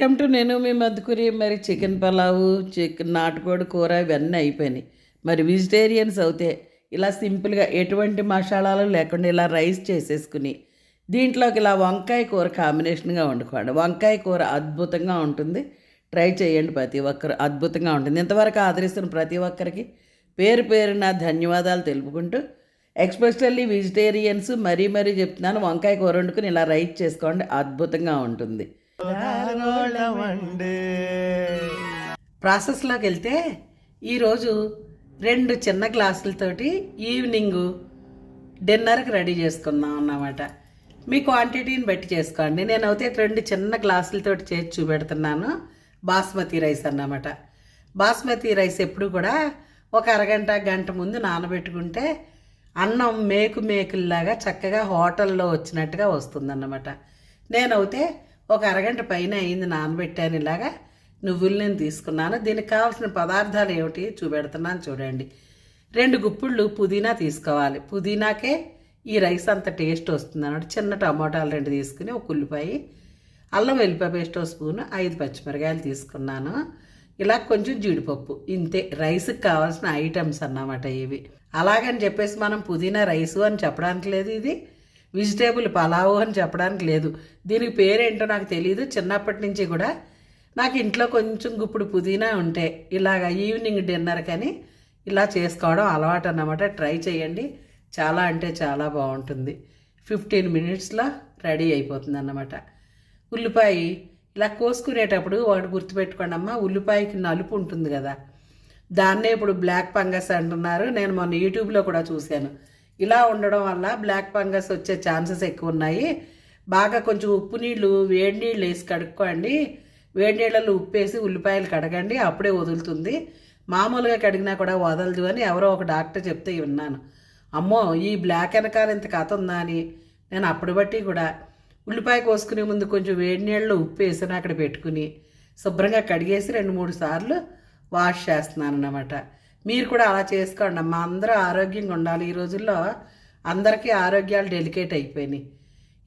Welcome to నేను మీ మధుకురి. మరి chicken pulao chicken నాటుకోడి కూర ఇవన్నీ అయిపోయినాయి. మరి వెజిటేరియన్స్ అవుతే ఇలా సింపుల్గా ఎటువంటి మసాలాలు లేకుండా ఇలా రైస్ చేసేసుకుని దీంట్లోకి ఇలా వంకాయ కూర కాంబినేషన్గా వండుకోండి. వంకాయ కూర అద్భుతంగా ఉంటుంది. ట్రై చేయండి ప్రతి ఒక్కరు. అద్భుతంగా ఉంటుంది. ఇంతవరకు ఆదరిస్తున్న ప్రతి ఒక్కరికి పేరు పేరున ధన్యవాదాలు తెలుపుకుంటూ ఎక్స్పెషల్లీ వెజిటేరియన్స్ మరీ మరీ చెప్తున్నాను. వంకాయ కూర వండుకుని ఇలా రైస్ చేసుకోండి. అద్భుతంగా ఉంటుంది. ప్రాసెస్లోకి వెళ్తే ఈరోజు రెండు చిన్న గ్లాసులతోటి ఈవినింగ్ డిన్నర్కి రెడీ చేసుకుందాం అన్నమాట. మీ క్వాంటిటీని బట్టి చేసుకోండి. నేనైతే రెండు చిన్న గ్లాసులతోటి చేసి చూపెడుతున్నాను. బాస్మతి రైస్ అన్నమాట. బాస్మతి రైస్ ఎప్పుడు కూడా ఒక అరగంట గంట ముందు నానబెట్టుకుంటే అన్నం మేకు మేకుల్లాగా చక్కగా హోటల్లో వచ్చినట్టుగా వస్తుందన్నమాట. నేనైతే ఒక అరగంట పైన అయింది నానబెట్టాను ఇలాగా. నువ్వులు నేను తీసుకున్నాను. దీనికి కావాల్సిన పదార్థాలు ఏమిటి చూపెడుతున్నాను చూడండి. రెండు గుప్పుళ్ళు పుదీనా తీసుకోవాలి. పుదీనాకే ఈ రైస్ అంత టేస్ట్ వస్తుంది అన్నమాట. చిన్న టమోటాలు రెండు తీసుకుని ఒక ఉల్లిపాయ అల్లం వెల్లిపాయ పేస్ట్ ఒక స్పూన్ ఐదు పచ్చిమిరకాయలు తీసుకున్నాను. ఇలా కొంచెం జీడిపప్పు. ఇంతే. రైస్కి కావాల్సిన ఐటమ్స్ అన్నమాట ఇవి. అలాగని చెప్పేసి మనం పుదీనా రైసు అని చెప్పడానికి లేదు ఇది. వెజిటేబుల్ పలావు అని చెప్పడానికి లేదు. దీనికి పేరేంటో నాకు తెలియదు చిన్నప్పటి నుంచి కూడా నాకు ఇంట్లో కొంచెం గుప్పుడు పుదీనా ఉంటే ఇలాగ ఈవినింగ్ డిన్నర్ కానీ ఇలా చేసుకోవడం అలవాటు అన్నమాట. ట్రై చేయండి. చాలా అంటే చాలా బాగుంటుంది. ఫిఫ్టీన్ మినిట్స్లో రెడీ అయిపోతుంది అన్నమాట ఉల్లిపాయ ఇలా కోసుకునేటప్పుడు వాడు గుర్తుపెట్టుకోండి అమ్మా ఉల్లిపాయకి నలుపు ఉంటుంది కదా. దాన్నే ఇప్పుడు బ్లాక్ ఫంగస్ అంటున్నారు. నేను మొన్న యూట్యూబ్లో కూడా చూశాను. ఇలా ఉండడం వల్ల బ్లాక్ ఫంగస్ వచ్చే ఛాన్సెస్ ఎక్కువ ఉన్నాయి. బాగా కొంచెం ఉప్పు నీళ్ళు వేడి నీళ్ళు వేసి కడుక్కోండి. వేడి నీళ్ళలో ఉప్పు వేసి ఉల్లిపాయలు కడగండి అప్పుడే వదులుతుంది. మామూలుగా కడిగినా కూడా వదలదు అని ఎవరో ఒక డాక్టర్ చెప్తే విన్నాను. అమ్మో ఈ బ్లాక్ వెనకాల ఇంత కథ ఉందా అని. నేను అప్పుడు బట్టి కూడా ఉల్లిపాయ కోసుకునే ముందు కొంచెం వేడి నీళ్ళలో ఉప్పు వేసిన అక్కడ పెట్టుకుని శుభ్రంగా కడిగేసి రెండు మూడు సార్లు వాష్ చేస్తున్నాను అన్నమాట మీరు కూడా అలా చేసుకోండి అమ్మా. అందరూ ఆరోగ్యంగా ఉండాలి. ఈ రోజుల్లో అందరికీ ఆరోగ్యాలు డెలికేట్ అయిపోయినాయి.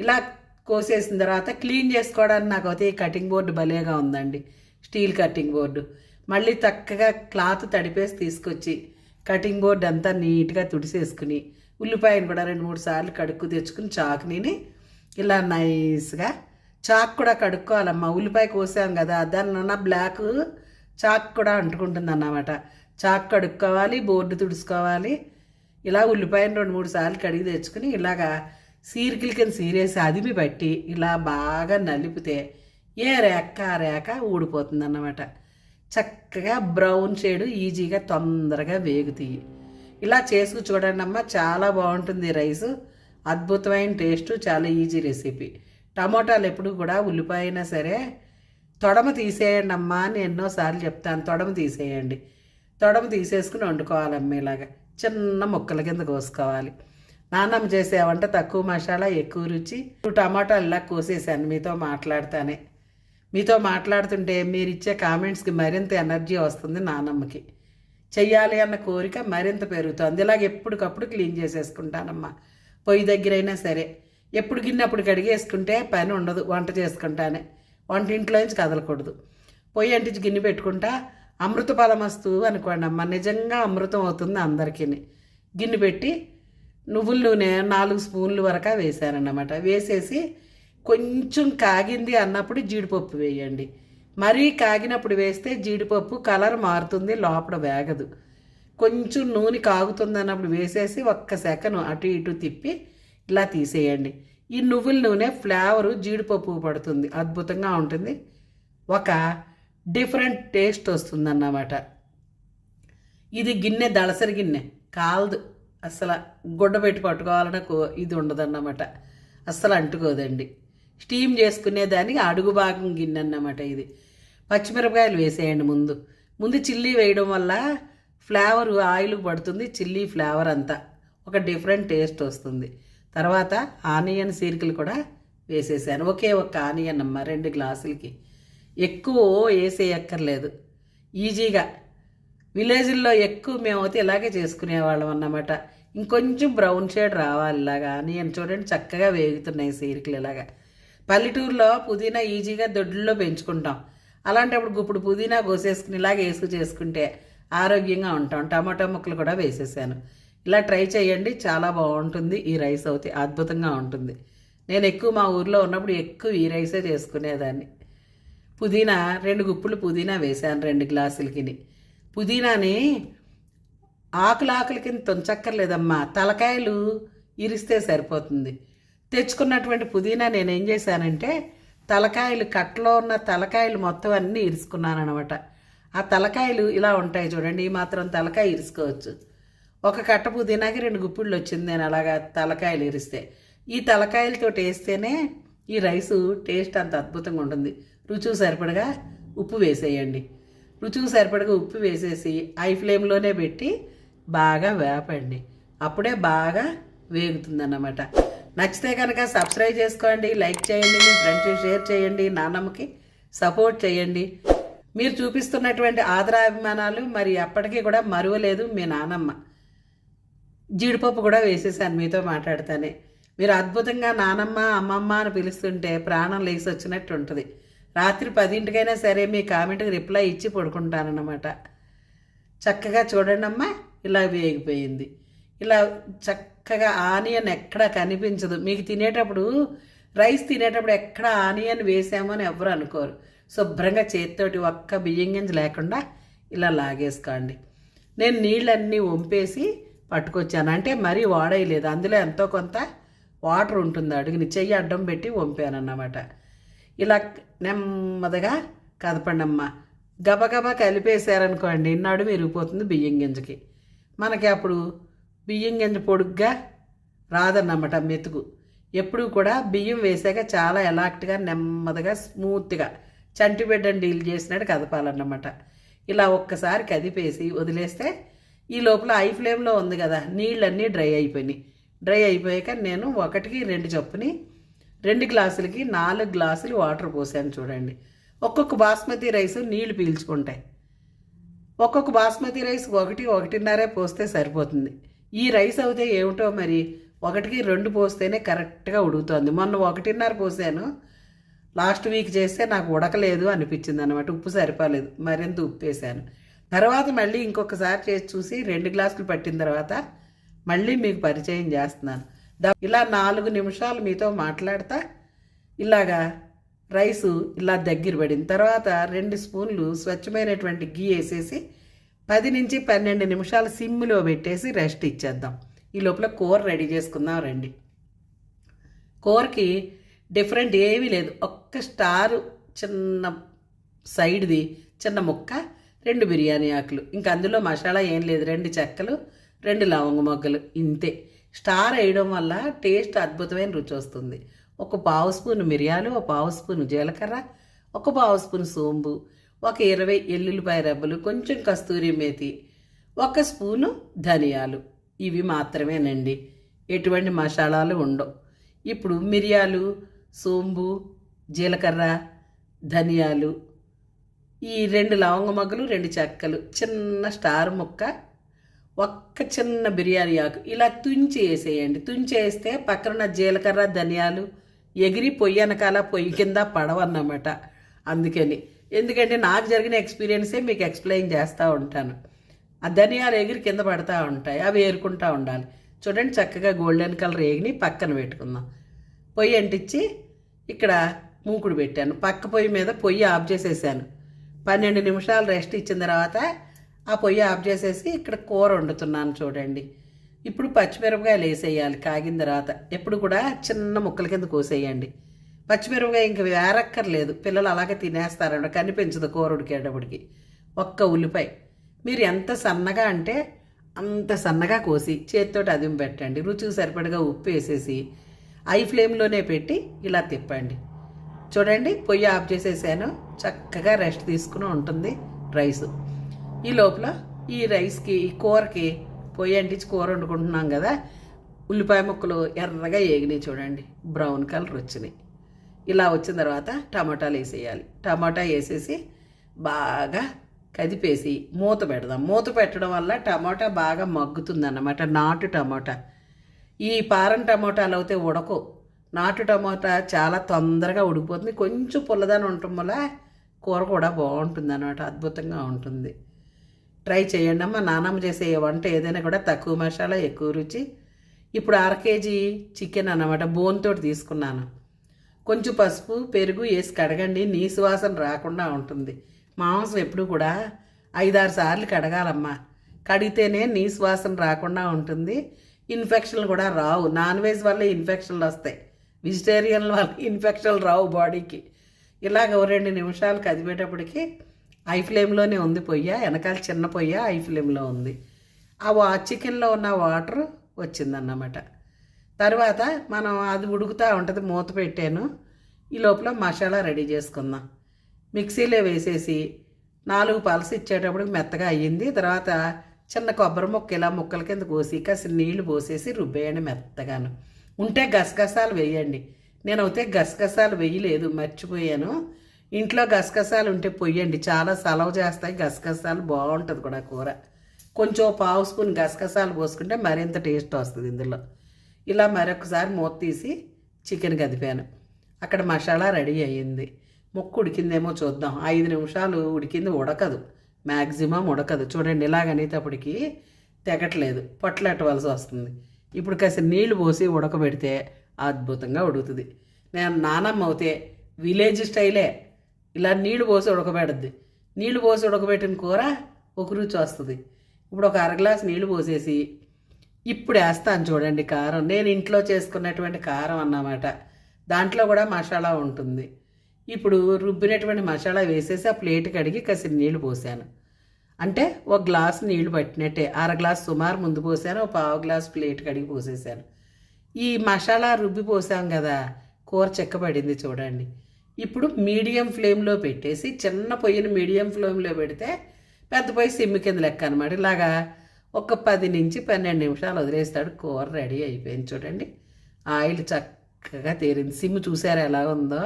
ఇలా కోసేసిన తర్వాత క్లీన్ చేసుకోవడానికి నాకు అయితే ఈ కటింగ్ బోర్డు భలేగా ఉందండి. స్టీల్ కటింగ్ బోర్డు మళ్ళీ చక్కగా క్లాత్ తడిపేసి తీసుకొచ్చి కటింగ్ బోర్డు అంతా నీట్గా తుడిసేసుకుని ఉల్లిపాయను కూడా రెండు మూడు సార్లు కడుక్కు తెచ్చుకుని చాకుని ఇలా నైస్గా చాక్ కూడా కడుక్కోవాలమ్మా. ఉల్లిపాయ కోసాం కదా. దాన్ని బ్లాక్ చాక్ కూడా అంటుకుంటుంది అన్నమాట చాక్ కడుక్కోవాలి బోర్డు తుడుచుకోవాలి. ఇలా ఉల్లిపాయను రెండు మూడు సార్లు కడిగి తెచ్చుకుని ఇలాగా సీరికల కింద సీరేసి అదిమి పట్టి ఇలా బాగా నలిపితే ఏ రేక ఆ రేక ఊడిపోతుంది అన్నమాట చక్కగా బ్రౌన్ షేడ్ ఈజీగా తొందరగా వేగుతాయి. ఇలా చేసుకు చూడండి అమ్మ చాలా బాగుంటుంది రైస్ రైసు. అద్భుతమైన టేస్ట్ చాలా ఈజీ రెసిపీ. టమోటాలు ఎప్పుడు కూడా ఉల్లిపాయ అయినా సరే తొడమ తీసేయండి అమ్మా అని ఎన్నోసార్లు చెప్తాను తొడమ తీసేయండి. తొడమ తీసేసుకుని వండుకోవాలమ్మ ఇలాగా. చిన్న ముక్కల కింద కోసుకోవాలి. నాన్నమ్మ చేసేవంటే తక్కువ మసాలా ఎక్కువ రుచి. ఇప్పుడు టమాటాలు ఇలా కోసేసాను మీతో మాట్లాడుతానే. మీతో మాట్లాడుతుంటే మీరు ఇచ్చే కామెంట్స్కి మరింత ఎనర్జీ వస్తుంది నానమ్మకి చెయ్యాలి అన్న కోరిక మరింత పెరుగుతుంది. ఇలాగ ఎప్పటికప్పుడు క్లీన్ చేసేసుకుంటానమ్మా. పొయ్యి దగ్గరైనా సరే. ఎప్పుడు గిన్నెప్పుడు కడిగేసుకుంటే పని ఉండదు వంట చేసుకుంటానే. వంటింట్లోంచి కదలకూడదు. పొయ్యి అంటించి గిన్నె పెట్టుకుంటా అమృత ఫలమస్తు అనుకోండి అమ్మ నిజంగా అమృతం అవుతుంది అందరికీ గిన్నె పెట్టి నువ్వుల నూనె నాలుగు స్పూన్లు వరకు వేసానన్నమాట వేసేసి కొంచెం కాగింది అన్నప్పుడు జీడిపప్పు వేయండి. మరీ కాగినప్పుడు వేస్తే జీడిపప్పు కలర్ మారుతుంది లోపల వేగదు. కొంచెం నూనె కాగుతుంది అన్నప్పుడు వేసేసి ఒక్క సెకను అటు ఇటు తిప్పి ఇలా తీసేయండి. ఈ నువ్వుల నూనె ఫ్లేవరు జీడిపప్పు పడుతుంది అద్భుతంగా ఉంటుంది. ఒక డిఫరెంట్ టేస్ట్ వస్తుందన్నమాట. ఇది గిన్నె దళసరి గిన్నె. కాలదు. అసలు గుడ్డ పెట్టి పట్టుకోవాలన్న కో ఇది ఉండదన్నమాట. అస్సలు అంటుకోదండి. స్టీమ్ చేసుకునేదానికి అడుగు భాగం గిన్నె అన్నమాట ఇది. పచ్చిమిరపకాయలు వేసేయండి ముందు. ముందు చిల్లీ వేయడం వల్ల ఫ్లేవర్ ఆయిల్ పడుతుంది చిల్లీ ఫ్లేవర్ అంతా. ఒక డిఫరెంట్ టేస్ట్ వస్తుంది. తర్వాత ఆనియన్ సీరికలు కూడా వేసేసాను. ఒకే ఒక ఆనియన్ అమ్మ రెండు గ్లాసులకి. ఎక్కువ వేసేయక్కర్లేదు. ఈజీగా. విలేజ్ల్లో ఎక్కువ మేమైతే ఇలాగే చేసుకునేవాళ్ళం అన్నమాట. ఇంకొంచెం బ్రౌన్ షేడ్ రావాలి ఇలాగా ఆనియన్ చూడండి చక్కగా వేగుతున్నాయి సీరికలు ఇలాగా. పల్లెటూరులో పుదీనా ఈజీగా దొడ్లో పెంచుకుంటాం. అలాంటప్పుడు ఇప్పుడు పుదీనా కోసేసుకుని ఇలాగ వేసుకు చేసుకుంటే ఆరోగ్యంగా ఉంటాం. టమాటా ముక్కలు కూడా వేసేసాను. ఇలా ట్రై చేయండి. చాలా బాగుంటుంది. ఈ రైస్ అయితే అద్భుతంగా ఉంటుంది. నేను ఎక్కువ మా ఊర్లో ఉన్నప్పుడు ఎక్కువ ఈ రైసే చేసుకునేదాన్ని. పుదీనా రెండు గుప్పులు పుదీనా వేసాను రెండు గ్లాసులకి పుదీనాని ఆకులు ఆకుల కింద తుంచక్కర్లేదమ్మా. తలకాయలు ఇరిస్తే సరిపోతుంది. తెచ్చుకున్నటువంటి పుదీనా నేను ఏం చేశానంటే తలకాయలు కట్టలో ఉన్న తలకాయలు మొత్తం అన్నీ ఇరుసుకున్నాను అనమాట ఆ తలకాయలు ఇలా ఉంటాయి చూడండి ఈ మాత్రం తలకాయ ఇరుసుకోవచ్చు. ఒక కట్ట పుదీనాకి రెండు గుప్పిళ్ళు వచ్చింది నేను అలాగా తలకాయలు ఇరిస్తే. ఈ తలకాయలతో వేస్తేనే ఈ రైసు టేస్ట్ అంత అద్భుతంగా ఉంటుంది. రుచి సరిపడగా ఉప్పు వేసేయండి. రుచికి సరిపడగా ఉప్పు వేసేసి హై ఫ్లేమ్లోనే పెట్టి బాగా వేపండి. అప్పుడే బాగా వేగుతుందన్నమాట. నచ్చితే కనుక సబ్స్క్రైబ్ చేసుకోండి లైక్ చేయండి మీ ఫ్రెండ్స్కి షేర్ చేయండి నాన్నమ్మకి సపోర్ట్ చేయండి. మీరు చూపిస్తున్నటువంటి ఆదరాభిమానాలు మరి అప్పటికీ కూడా మరువలేదు మీ నానమ్మ. జీడిపప్పు కూడా వేసేసాను మీతో మాట్లాడుతానే. మీరు అద్భుతంగా నానమ్మ అమ్మమ్మ అని పిలుస్తుంటే ప్రాణం లేచి వచ్చినట్టు ఉంటుంది రాత్రి పదింటికైనా సరే మీ కామెంట్కి రిప్లై ఇచ్చి పడుకుంటానన్నమాట. చక్కగా చూడండి అమ్మా ఇలా వేగిపోయింది. ఇలా చక్కగా ఆనియన్ ఎక్కడా కనిపించదు. మీకు తినేటప్పుడు రైస్ తినేటప్పుడు ఎక్కడ ఆనియన్ వేసామో అని ఎవరు అనుకోరు. శుభ్రంగా చేతితోటి ఒక్క బియ్యం గింజ లేకుండా ఇలా లాగేసుకోండి. నేను నీళ్ళన్నీ వంపేసి పట్టుకొచ్చాను. అంటే మరీ వాడేయలేదు. అందులో ఎంతో కొంత వాటర్ ఉంటుంది. అడుగుని చెయ్యి అడ్డం పెట్టి వంపాను అన్నమాట ఇలా నెమ్మదిగా కదపండి అమ్మ గబగబా కలిపేశారనుకోండి నడుము విరిగిపోతుంది బియ్యం గింజకి. మనకి అప్పుడు బియ్యం గింజ పొడుగ్గా రాదన్నమాట మెతుకు. ఎప్పుడు కూడా బియ్యం వేసాక చాలా ఎలాక్ట్గా నెమ్మదిగా స్మూత్గా చంటి బిడ్డను డీల్ చేసినట్టు కదపాలన్నమాట. ఇలా ఒక్కసారి కదిపేసి వదిలేస్తే ఈ లోపల ఐ ఫ్లేమ్లో ఉంది కదా నీళ్ళన్నీ డ్రై అయిపోయినాయి. డ్రై అయిపోయాక నేను ఒకటికి రెండు చొప్పుని రెండు గ్లాసులకి నాలుగు గ్లాసులు వాటర్ పోసాను చూడండి. ఒక్కొక్క బాస్మతి రైస్ నీళ్ళు పీల్చుకుంటాయి. ఒక్కొక్క బాస్మతి రైస్ ఒకటి ఒకటిన్నరే పోస్తే సరిపోతుంది. ఈ రైస్ అయితే ఏమిటో మరి? ఒకటికి రెండు పోస్తేనే కరెక్ట్గా ఉడుకుతోంది. మొన్న ఒకటిన్నర పోసాను. లాస్ట్ వీక్ చేస్తే నాకు ఉడకలేదు అనిపించింది అనమాట ఉప్పు సరిపోలేదు. మరింత ఉప్పు వేసాను. తర్వాత మళ్ళీ ఇంకొకసారి చేసి చూసి రెండు గ్లాసులు పట్టిన తర్వాత మళ్ళీ మీకు పరిచయం చేస్తున్నాను. ఇలా నాలుగు నిమిషాలు మీతో మాట్లాడతా. ఇలాగా రైసు ఇలా దగ్గర పడిన తర్వాత రెండు స్పూన్లు స్వచ్ఛమైనటువంటి గీ వేసేసి పది నుంచి పన్నెండు నిమిషాలు సిమ్లో పెట్టేసి రెస్ట్ ఇచ్చేద్దాం. ఈ లోపల కూర రెడీ చేసుకుందాం రండి. కూరకి డిఫరెంట్ ఏమీ లేదు. ఒక్క స్టారు చిన్న సైడ్ది చిన్న ముక్క రెండు బిర్యానీ ఆకులు. ఇంకా అందులో మసాలా ఏం లేదు. రెండు చెక్కలు రెండు లవంగ మొగ్గలు. ఇంతే. స్టార్ వేయడం వల్ల టేస్ట్ అద్భుతమైన రుచి వస్తుంది. ఒక పావు స్పూన్ మిరియాలు ఒక పావు స్పూన్ జీలకర్ర ఒక పావు స్పూన్ సోంబు ఒక ఇరవై ఎల్లుల్లిపాయ రెబ్బలు కొంచెం కస్తూరి మేతి ఒక స్పూను ధనియాలు. ఇవి మాత్రమేనండి. ఎటువంటి మసాలాలు ఉండవు. ఇప్పుడు మిరియాలు సోంబు జీలకర్ర ధనియాలు ఈ రెండు లవంగ మగ్గులు రెండు చెక్కలు చిన్న స్టార్ ముక్క ఒక్క చిన్న బిర్యానీ ఆకు. ఇలా తుంచి వేసేయండి తుంచి వేస్తే పక్కన జీలకర్ర ధనియాలు ఎగిరి పొయ్యి వెనకాల పొయ్యి కింద పడవన్నమాట. అందుకని. ఎందుకంటే నాకు జరిగిన ఎక్స్పీరియన్సే మీకు ఎక్స్ప్లెయిన్ చేస్తూ ఉంటాను. ఆ ధనియాలు ఎగిరి కింద పడతా ఉంటాయి. అవి ఏరుకుంటూ ఉండాలి. చూడండి చక్కగా గోల్డెన్ కలర్ ఏగిని పక్కన పెట్టుకుందాం. పొయ్యి అంటించి ఇక్కడ మూకుడు పెట్టాను. పక్క పొయ్యి మీద పొయ్యి ఆఫ్ చేసేసాను. పన్నెండు నిమిషాలు రెస్ట్ ఇచ్చిన తర్వాత ఆ పొయ్యి ఆఫ్ చేసేసి ఇక్కడ కూర వండుతున్నాను చూడండి. ఇప్పుడు పచ్చిమిరపకాయలు వేసేయాలి కాగిన తర్వాత. ఎప్పుడు కూడా చిన్న ముక్కల కింద కోసేయండి. పచ్చిమిరపకాయ ఇంక వేరక్కర్లేదు. పిల్లలు అలాగే తినేస్తారంట కనిపించదు కూర ఉడికేటప్పటికి. ఒక్క ఉల్లిపాయ. మీరు ఎంత సన్నగా అంటే అంత సన్నగా కోసి చేతితోటి అదిం పెట్టండి. రుచికి సరిపడగా ఉప్పు వేసేసి ఐ ఫ్లేమ్లోనే పెట్టి ఇలా తిప్పండి. చూడండి పొయ్యి ఆఫ్ చేసేసాను. చక్కగా రెస్ట్ తీసుకుని ఉంటుంది రైస్. ఈ లోపల ఈ రైస్కి ఈ కూరకి పొయ్యి అంటించి కూర వండుకుంటున్నాం కదా ఉల్లిపాయ ముక్కలు ఎర్రగా ఏగినాయి చూడండి బ్రౌన్ కలర్ వచ్చినాయి. ఇలా వచ్చిన తర్వాత టమాటాలు వేసేయాలి. టమాటా వేసేసి బాగా కదిపేసి మూత పెడదాం. మూత పెట్టడం వల్ల టమాటా బాగా మగ్గుతుంది అన్నమాట నాటు టమాటా. ఈ పారం టమాటాలు అయితే ఉడకు. నాటు టమాటా చాలా తొందరగా ఉడికిపోతుంది. కొంచెం పుల్లదనం ఉండటం వల్ల కూర కూడా బాగుంటుంది అన్నమాట అద్భుతంగా ఉంటుంది. ట్రై చేయండి అమ్మ. నానమ్మ చేసే వంట ఏదైనా కూడా తక్కువ మసాలా ఎక్కువ రుచి. ఇప్పుడు అర కేజీ చికెన్ అనమాట బోన్తో తీసుకున్నాను. కొంచెం పసుపు పెరుగు వేసి కడగండి. నీసు వాసన రాకుండా ఉంటుంది. మాంసం ఎప్పుడు కూడా ఐదారు సార్లు కడగాలమ్మా. కడిగితేనే నీసు వాసన రాకుండా ఉంటుంది. ఇన్ఫెక్షన్లు కూడా రావు. నాన్ వెజ్ వల్ల ఇన్ఫెక్షన్లు వస్తాయి. వెజిటేరియన్ వల్ల ఇన్ఫెక్షన్లు రావు బాడీకి. ఇలాగ ఓ రెండు నిమిషాలు కదిపేటప్పటికి ఐ ఫ్లేమ్లోనే ఉంది పొయ్య వెనకాల చిన్న పొయ్య ఐ ఫ్లేమ్లో ఉంది. ఆ వా చికెన్లో ఉన్న వాటర్ వచ్చిందన్నమాట. తర్వాత మనం అది ఉడుకుతూ ఉంటుంది మూత పెట్టాను. ఈ లోపల మసాలా రెడీ చేసుకుందాం. మిక్సీలో వేసేసి నాలుగు పలసి ఇచ్చేటప్పుడు మెత్తగా అయ్యింది. తర్వాత చిన్న కొబ్బరి ముక్క ఇలా ముక్కల కింద కోసి కాసి నీళ్ళు పోసేసి రుబ్బేయండి మెత్తగాను. ఉంటే గసగసాలు వేయండి. నేనైతే గసగసాలు వేయలేదు మర్చిపోయాను. ఇంట్లో గసగసాలు ఉంటే పొయ్యండి. చాలా సలవ చేస్తాయి. గసగసాలు బాగుంటుంది కూడా కూర. కొంచెం పావు స్పూన్ గసగసాలు పోసుకుంటే మరింత టేస్ట్ వస్తుంది ఇందులో. ఇలా మరొకసారి మూత తీసి చికెన్ కదిపాను అక్కడ మసాలా రెడీ అయ్యింది. ముక్కు ఉడికిందేమో చూద్దాం. ఐదు నిమిషాలు ఉడికింది ఉడకదు. మ్యాక్సిమం ఉడకదు. చూడండి ఇలాగనేటప్పటికి తెగట్లేదు. పొట్లెట్టవలసి వస్తుంది. ఇప్పుడు కాసి నీళ్ళు పోసి ఉడకబెడితే అద్భుతంగా ఉడుకుతుంది. నేను నానమ్మ అవుతే విలేజ్ స్టైలే. ఇలా నీళ్ళు పోసి ఉడకబెడద్ది నీళ్ళు పోసి ఉడకబెట్టిన కూర ఒక రుచి వస్తుంది. ఇప్పుడు ఒక అర గ్లాస్ నీళ్ళు పోసేసి ఇప్పుడు వేస్తాను చూడండి కారం. నేను ఇంట్లో చేసుకున్నటువంటి కారం అన్నమాట. దాంట్లో కూడా మసాలా ఉంటుంది. ఇప్పుడు రుబ్బినటువంటి మసాలా వేసేసి ఆ ప్లేట్ కడిగి కసి నీళ్ళు పోసాను. అంటే ఒక గ్లాస్ నీళ్ళు పట్టినట్టే. అర గ్లాస్ సుమారు ముందు పోసాను ఒక పావు గ్లాస్ ప్లేట్ కడిగి పోసేసాను. ఈ మసాలా రుబ్బి పోసాం కదా కూర చెక్కబడింది చూడండి. ఇప్పుడు మీడియం ఫ్లేమ్లో పెట్టేసి చిన్న పొయ్యిని మీడియం ఫ్లేమ్లో పెడితే పెద్ద పొయ్యి సిమ్ కింద లెక్క అనమాట ఇలాగా ఒక పది నుంచి పన్నెండు నిమిషాలు వదిలేస్తాడు. కూర రెడీ అయిపోయింది చూడండి. ఆయిల్ చక్కగా తేరింది. సిమ్ చూసారా ఎలా ఉందో?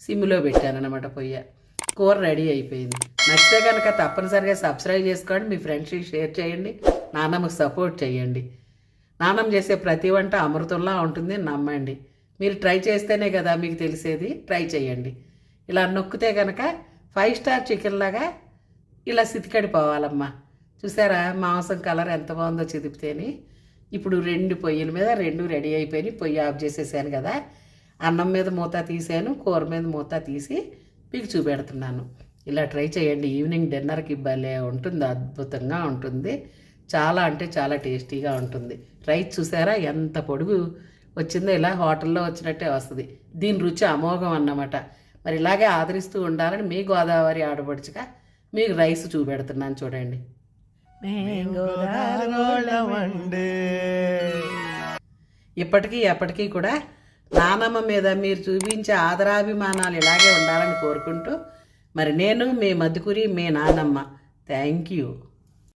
సిమ్లో పెట్టాను అనమాట పొయ్య. కూర రెడీ అయిపోయింది. నచ్చితే కనుక తప్పనిసరిగా సబ్స్క్రైబ్ చేసుకోండి. మీ ఫ్రెండ్స్కి షేర్ చేయండి. నాన్నమ్మకి సపోర్ట్ చేయండి. నాన్నమ్మ చేసే ప్రతి వంట అమృతంలా ఉంటుంది. నమ్మండి. మీరు ట్రై చేస్తేనే కదా మీకు తెలిసేది. ట్రై చేయండి. ఇలా నొక్కితే కనుక ఫైవ్ స్టార్ చికెన్ లాగా ఇలా సితికడిపోవాలమ్మా చూసారా మాంసం కలర్ ఎంత బాగుందో చిదిపితేని. ఇప్పుడు రెండు పొయ్యిల మీద రెండు రెడీ అయిపోయి పొయ్యి ఆఫ్ చేసేసాను కదా. అన్నం మీద మూత తీసాను. కూర మీద మూత తీసి మీకు చూపెడుతున్నాను. ఇలా ట్రై చేయండి. ఈవినింగ్ డిన్నర్కి భలే ఉంటుంది. అద్భుతంగా ఉంటుంది. చాలా అంటే చాలా టేస్టీగా ఉంటుంది. రైస్ చూసారా ఎంత పొడుగు వచ్చిందో ఇలా హోటల్లో వచ్చినట్టే వస్తుంది. దీని రుచి అమోఘం అన్నమాట. మరి ఇలాగే ఆదరిస్తూ ఉండాలని మీ గోదావరి ఆడపడుచుగా మీకు రైస్ చూపెడుతున్నాను చూడండి. ఇప్పటికీ ఎప్పటికీ కూడా నానమ్మ మీద మీరు చూపించే ఆదరాభిమానాలు ఇలాగే ఉండాలని కోరుకుంటూ మరి నేను మీ మధుకురి మీ నానమ్మ. Thank you.